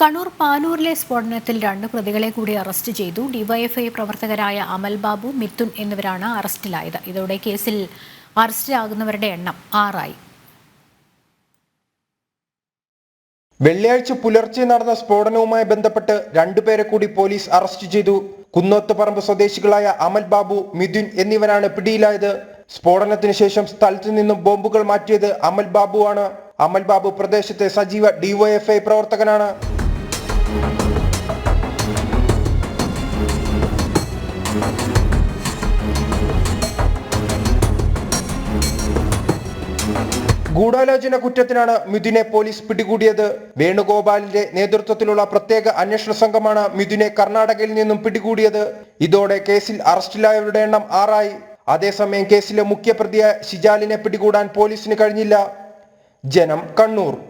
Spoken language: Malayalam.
കണ്ണൂർ പാനൂരിലെ സ്ഫോടനത്തിൽ രണ്ട് പ്രതികളെ കൂടി അറസ്റ്റ് ചെയ്തു. ഡിവൈഎഫ്ഐ പ്രവർത്തകരായ അമൽ ബാബു മിഥുൻ എന്നിവരാണ് അറസ്റ്റിലായത്. ഇതോടെ കേസിൽ അറസ്റ്റിലാകുന്നവരുടെ എണ്ണം ആറായി. വെള്ളിയാഴ്ച പുലർച്ചെ നടന്ന സ്ഫോടനവുമായി ബന്ധപ്പെട്ട് രണ്ടുപേരെ കൂടി പോലീസ് അറസ്റ്റ് ചെയ്തു. കുന്നോത്തുപറമ്പ് സ്വദേശികളായ അമൽ ബാബു മിഥുൻ എന്നിവരാണ് പിടിയിലായത്. സ്ഫോടനത്തിന് ശേഷം സ്ഥലത്തു നിന്നും ബോംബുകൾ മാറ്റിയത് അമൽ ബാബുവാണ്. അമൽ ബാബു പ്രദേശത്തെ സജീവ ഡിവൈഎഫ്ഐ പ്രവർത്തകനാണ്. ഗൂഢാലോചന കുറ്റത്തിനാണ് മിഥുനെ പോലീസ് പിടികൂടിയത്. വേണുഗോപാലിന്റെ നേതൃത്വത്തിലുള്ള പ്രത്യേക അന്വേഷണ സംഘമാണ് മിഥുനെ കർണാടകയിൽ നിന്നും പിടികൂടിയത്. ഇതോടെ കേസിൽ അറസ്റ്റിലായവരുടെ എണ്ണം ആറായി. അതേസമയം കേസിലെ മുഖ്യപ്രതിയായ ഷിജാലിനെ പിടികൂടാൻ പോലീസിന് കഴിഞ്ഞില്ല. ജനം കണ്ണൂർ.